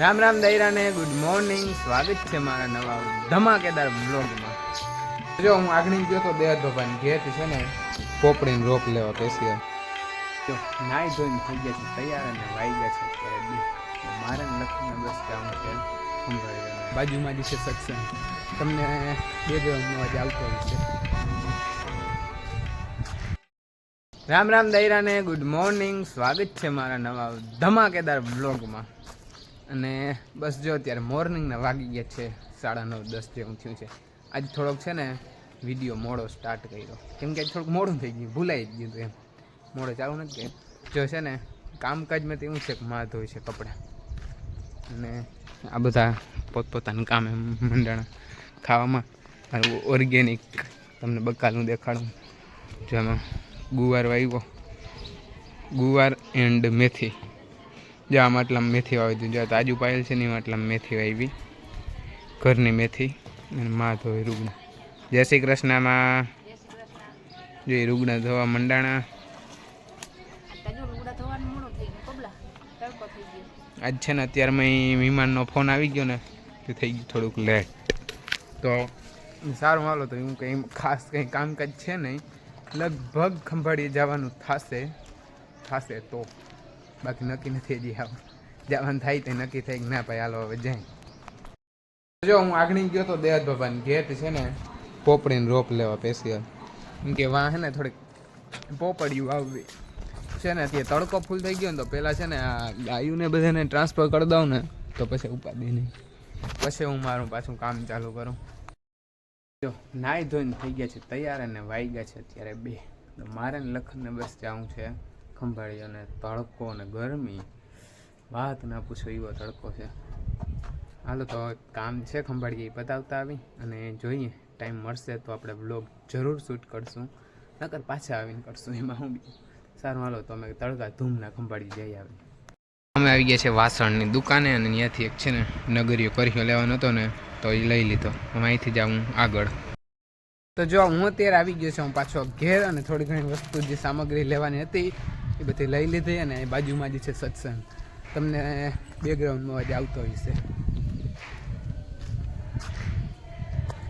રામ રામ દૈરાને good morning સ્વાગત છે મારા નવા ધમાકેદાર બ્લોગમાં જો હું આગળ ગયો તો દયાદ ભગવાન ઘેર છે ને, પોપડીને રોપ લેવા બેસી જો, નાઈ ધોઈને થઈ ગયા છે, તૈયાર અને વાઈ ગયા છે મારે લખીને બસ કામ છે. બાજુમાં જે છે સત્સંગ. તમને બે બેકગ્રાઉન્ડનો અવાજ આવતો હશે. રામ રામ દૈરાને ગુડ મોર્નિંગ સ્વાગત છે મારા નવા ધમાકેદાર બ્લોગમાં અને બસ જો અત્યારે મોર્નિંગના વાગી ગયા છે, સાડા નવ, દસ જેવું થયું છે. આજ થોડોક છે ને વીડિયો મોડો સ્ટાર્ટ કર્યો. કેમ કે થોડુંક મોડું થઈ ગયું, ભૂલાઈ જ ગયું એમ. મોડો ચાલુ નથી કે જો છે ને, કામકાજમાં તો એવું છે કે માં ધોય છે કપડાં. અને આ બધા પોતપોતાનું કામ એમ મંડાણા ખાવામાં. ઓર્ગેનિક તમને બકાલનું દેખાડું. જેમાં ગુવાર વાવ્યો ગુવાર એન્ડ મેથી. જો, આમ આટલામાં મેથી વાવી દીધું. જો તાજુ પાયેલ છે ને આટલામાં મેથી વાવી. ઘરની મેથી અને માં ધોઈ રૂગણા. જય શ્રી કૃષ્ણમાં જો એ રૂગણા ધોવા મંડાણા. આજ છે ને અત્યારમાં વિમાનનો ફોન આવી ગયો ને, તે થઈ ગયું થોડુંક લેટ તો સારું હાલો, તો એવું કંઈ ખાસ કંઈ કામકાજ છે નહીં. લગભગ ખંભાળીએ જવાનું થશે. થશે તો. બાકી નક્કી નથી હજી આવ. જવાનું થાય તો નક્કી થાય કે ના ભાઈ, હાલો હવે જાય. જો હું આગળ ગયો તો દયાદ બાબાની ઘેર છે ને, પોપડીને રોપ લેવા પેશિયલ એમ કે વાહ ને, થોડીક પોપડિયું આવવી. છે ને ત્યાં તડકો ફૂલ થઈ ગયો ને, તો પહેલાં છે ને આ ગાયુંને બધાને ટ્રાન્સફર કરી દઉં ને, તો પછી ઉપાધિ નહીં. પછી હું મારું પાછું કામ ચાલુ કરું. જો, નાહી ધોઈને થઈ ગયા છે, તૈયાર અને વાઈ ગયા છે અત્યારે બે. તો મારે લખનને બસ જવું છે. ખંભાળી અને તડકો અને ગરમી, વાત ના પૂછો એવો તડકો છે. હાલો તો કામ છે ખંભાળી એ બતાવતા આવી અને જોઈએ, ટાઈમ મળશે તો આપણે બ્લોગ જરૂર શૂટ કરશું. નકર પાછા આવીને કરશું એમાં હું સારું, હાલો તો અમે તડકા ધૂમના ખંભાળી જઈ આવી અમે આવી ગયા છે વાસણની દુકાને અને ત્યાંથી એક છે ને નગરીઓ કર્યો લેવાનો હતો ને, તો એ લઈ લીધો. અમે અહીંથી જાઉં આગળ. તો જો હું અત્યારે આવી ગયો છું, હું પાછો ઘેર અને થોડી ઘણી વસ્તુ જે સામગ્રી લેવાની હતી એ બધી લઈ લીધી અને એ બાજુમાં જે છે સત્સંગ. તમને બેકગ્રાઉન્ડમાં અવાજ આવતો હશે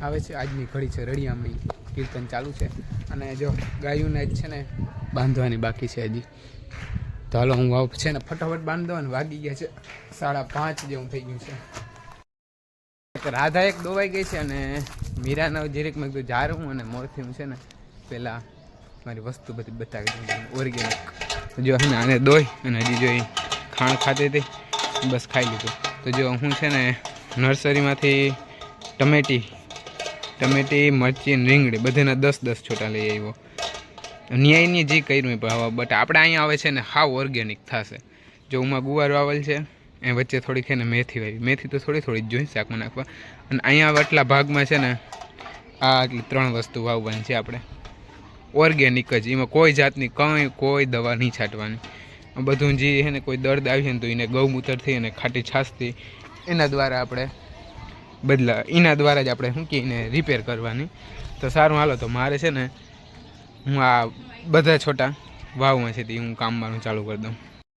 આવે છે આજની ઘડી છે રળિયામણી. કીર્તન ચાલુ છે. અને જો ગાયોને જ છે ને બાંધવાની બાકી છે હજી. તો હાલો હું આવું છે ને ફટાફટ બાંધો અને વાગી ગયા છે સાડા પાંચ જેવું થઈ ગયું છે. રાધા એક દોવાઈ ગઈ છે અને મીરાના જીરેક મેં કીધું જારું અને મોરથી હું છે ને પહેલાં મારી વસ્તુ બધી બતાવી દઉં ઓર્ગેનિક જો છે ને આને દોઈ અને હજી જો એ ખાણ ખાતી હતી, બસ ખાઈ લીધું. તો જો હું છે ને નર્સરીમાંથી ટમેટી ટમેટી, મરચી અને રીંગણી બધાના દસ દસ છોટા લઈ આવ્યો. ન્યાયની જે કર્યું ભાવ બટ આપણે અહીંયા આવે છે ને હાવ ઓર્ગેનિક થશે. જો ઉમાં ગુવાર વાવેલ છે, એ વચ્ચે થોડીક છે ને મેથી વાવી. મેથી તો થોડી થોડી જ જોઈ શાકમાં નાખવા. અને અહીંયા આટલા ભાગમાં છે ને આ આટલી ત્રણ વસ્તુ વાવવાની છે આપણે. ઓર્ગેનિક જ. એમાં કોઈ જાતની કંઈ, કોઈ દવા નહીં છાંટવાની. બધું જે છે ને, કોઈ દર્દ આવી ને, તો એને ગૌમૂત્રથી અને ખાટી છાશથી એના દ્વારા આપણે બદલા, એના દ્વારા જ આપણે શું કે એને રિપેર કરવાની. તો સારું, હાલો, તો મારે છે ને, હું આ બધા છોટા વાવમાં છે તે હું કામ મારું ચાલુ કરી દઉં.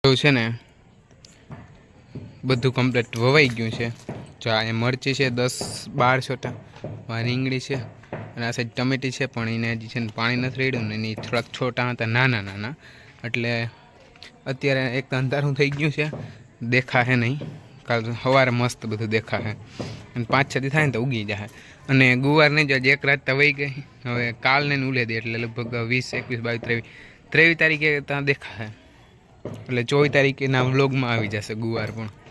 એવું છે ને, બધું કમ્પ્લીટ વવાઈ ગયું છે. જો આ મરચી છે, દસ બાર છોટા રીંગણી છે. અને આ સાઈડ ટમેટી છે, પણ એને હજી છે ને પાણી નથી રેડ્યું ને એની થોડાક છોટા હતા, નાના નાના. એટલે અત્યારે એક તો અંધારું થઈ ગયું છે, દેખાશે નહીં. કાલ સવારે મસ્ત બધું દેખાશે. અને પાંચ છથી થાય ને તો ઉગી જાય અને ગુવારને જો એક રાત તો વહી ગઈ, હવે કાલને ઉલે દે એટલે લગભગ વીસ, એકવીસ, બાવીસ, ત્રેવીસ ત્રેવીસ તારીખે ત્યાં દેખાશે. એટલે ચોવીસ તારીખેના વ્લોગમાં આવી જશે ગુવાર પણ.